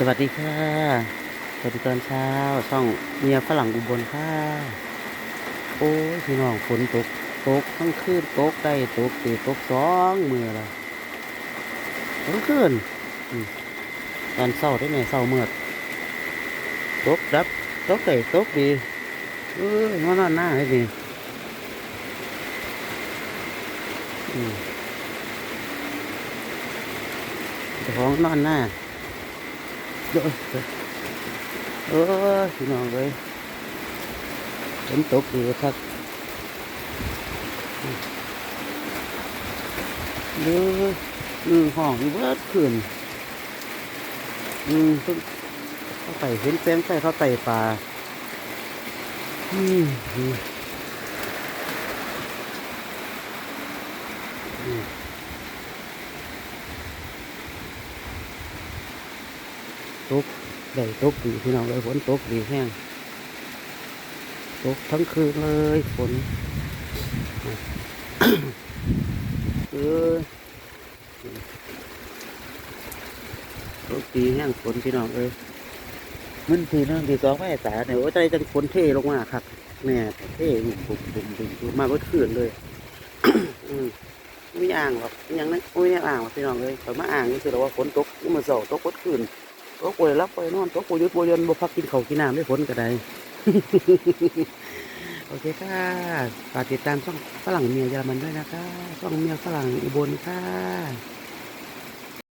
สวัสดีค่ะ สวัสดีตอนเช้า ช่องเมียฝรั่งอุบลค่ะ โอ้ยพี่น้องฝนตก ตกทั้งคืนตกได้ตกตีตกสองมือละทั้งคืนตอนเศร้าได้ไหมเศร้าเมื่อตกดับตกได้ตกดีเออนอนหน้าให้ดีอืมเจ้าของนอนหน้า เยอะเออพี่น้องเลยฝนตกดีครับเยอะหนึ่งห้องอยู่เบิดขึ้นอืมเข้าไปเห็นแป้งใส่เขาไต่ปลาอืมอืมอืม ตกได้ตกดีพี่น้องเลยฝนตกดีแห้งตกทั้งคืนเลยฝนเออตกดีแห้งฝนพี่น้องเอ้ยมันทีนึงทีสองไม่สาเนี่ยโอ้ใจจังฝนเทลงมาครับแม่เทบุ่มบุ่มบุ่มบุ่มบุ่มมาเมื่อคืนเลยไม่อ่างหรอกยังนั้นไม่อ่างหรอกพี่น้องเลยแต่มาอ่างนี่คือเราว่าฝนตกนี่มันเสาตกเมื่อคืน ตัวป่วยรับไปนอนตัวป่วยยุดป่วยยนบ่พักกินข้ากินน้ำไม่ฝนก็ได้โอเคค่ะฝากติดตามช่องฝรั่งเมียเยอรมันด้วยนะคะช่องเมียฝรั่งอุบลค่ะ